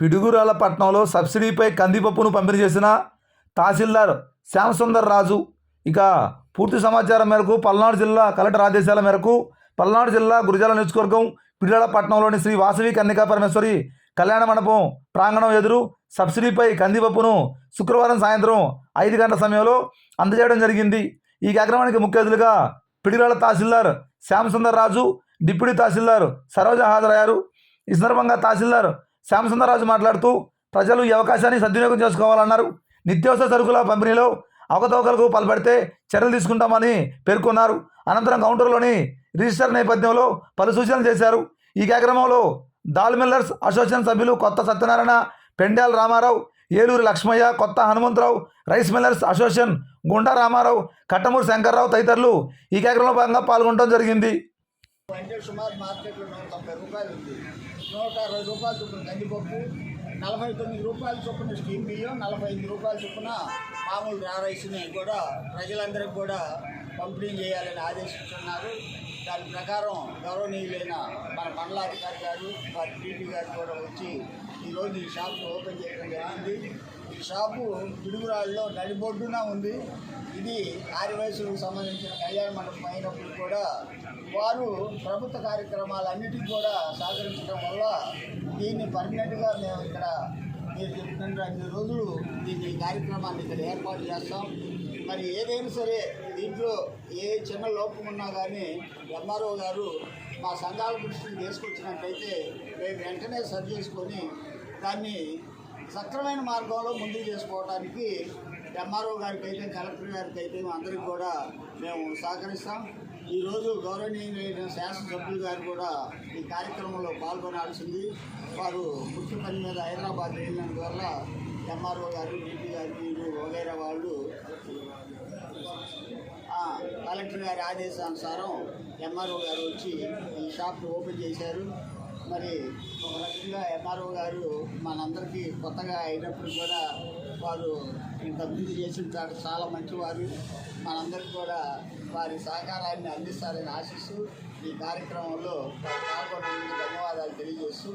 పిడుగురాల పట్టణంలో సబ్సిడీపై కందిపప్పును పంపిణీ చేసిన తహసీల్దార్ శ్యామసుందర్ రాజు. ఇక పూర్తి సమాచారం మేరకు పల్నాడు జిల్లా కలెక్టర్ ఆదేశాల మేరకు పల్నాడు జిల్లా గురిజాల నియోజకవర్గం పిడుగురాల పట్టణంలోని శ్రీ వాసవి కన్నికా పరమేశ్వరి కళ్యాణ మండపం ప్రాంగణం ఎదురు సబ్సిడీపై కందిపప్పును శుక్రవారం సాయంత్రం ఐదు గంటల సమయంలో అందజేయడం జరిగింది. ఈ కార్యక్రమానికి ముఖ్య అతిథులుగా పిడిరాల తహసీల్దార్ శ్యామసుందర్ రాజు డిప్యూటీ తహసీల్దార్ సరోజ హాజరయ్యారు. ఈ సందర్భంగా తహసీల్దార్ శ్యామసుందరరాజు మాట్లాడుతూ ప్రజలు ఈ అవకాశాన్ని సద్వినియోగం చేసుకోవాలన్నారు. నిత్యావసర సరుకుల పంపిణీలో అవకతవకలకు పాల్పడితే చర్యలు తీసుకుంటామని పేర్కొన్నారు. అనంతరం కౌంటర్లోని రిజిస్టర్ నేపథ్యంలో పలు సూచనలు చేశారు. ఈ కార్యక్రమంలో దాల్ మిల్లర్స్ అసోసియేషన్ సభ్యులు కొత్త సత్యనారాయణ పెండ్యాల రామారావు ఏలూరు లక్ష్మయ్య కొత్త హనుమంతరావు రైస్ మిల్లర్స్ అసోసియేషన్ గుండా రామారావు కట్టమూరు శంకర్రావు తదితరులు ఈ కార్యక్రమంలో భాగంగా పాల్గొనడం జరిగింది. అంటే సుమారు మార్కెట్లో నూట తొంభై రూపాయలు ఉంది. నూట అరవై రూపాయల చొప్పున కందిపప్పు నలభై తొమ్మిది రూపాయల చొప్పున స్టీమ్ బియ్యం నలభై ఐదు రూపాయల చొప్పున మామూలు రా రైస్ని కూడా ప్రజలందరికీ కూడా పంపిణీ చేయాలని ఆదేశిస్తున్నారు. దాని ప్రకారం గౌరవనీయులైన మన మండలాధికారి గారు వారి టీటీ గారు కూడా వచ్చి ఈరోజు ఈ షాప్ ఓపెన్ చేయడం జరిగింది. షాపు పిడుగురాళ్ళలో నడిబొడ్డున ఉంది. ఇది ఆరు వయసులకు సంబంధించిన కళ్యాణ మండపం అయినప్పుడు కూడా వారు ప్రభుత్వ కార్యక్రమాలన్నిటికీ కూడా సహకరించడం వల్ల దీన్ని పర్మనెంట్గా మేము ఇక్కడ మీరు చెప్పిన అన్ని రోజులు దీన్ని కార్యక్రమాన్ని ఇక్కడ ఏర్పాటు చేస్తాం. మరి ఏదైనా సరే దీంట్లో ఏ చిన్న లోపం ఉన్నా కానీ ఎంఆర్ఓ గారు మా సంఘాల దృష్టిని తీసుకొచ్చినట్లయితే మేము వెంటనే సరి చేసుకొని దాన్ని సక్రమైన మార్గంలో ముందుకు చేసుకోవడానికి ఎంఆర్ఓ గారికి అయితే కలెక్టర్ గారికి అయితే అందరికి కూడా మేము సహకరిస్తాం. ఈరోజు గౌరవనీయులైన శాసనసభ్యులు గారు కూడా ఈ కార్యక్రమంలో పాల్గొనాల్సింది. వారు ముఖ్య పని మీద హైదరాబాద్ వెళ్ళినందువల్ల ఎంఆర్ఓ గారు డీపీ గారు వీరు వగైరా వాళ్ళు కలెక్టర్ గారి ఆదేశానుసారం ఎంఆర్ఓ గారు వచ్చి ఈ షాప్ని ఓపెన్ చేశారు. మరి ఒక రకంగా ఎంఆర్ఓ గారు మనందరికీ కొత్తగా అయినప్పుడు కూడా వారు ఇంత అభివృద్ధి చేసిన చాలా మంచివారు. మనందరికీ కూడా వారి సహకారాన్ని అందిస్తారని ఆశిస్తూ ఈ కార్యక్రమంలో పాల్గొన్నందుకు ధన్యవాదాలు తెలియజేస్తూ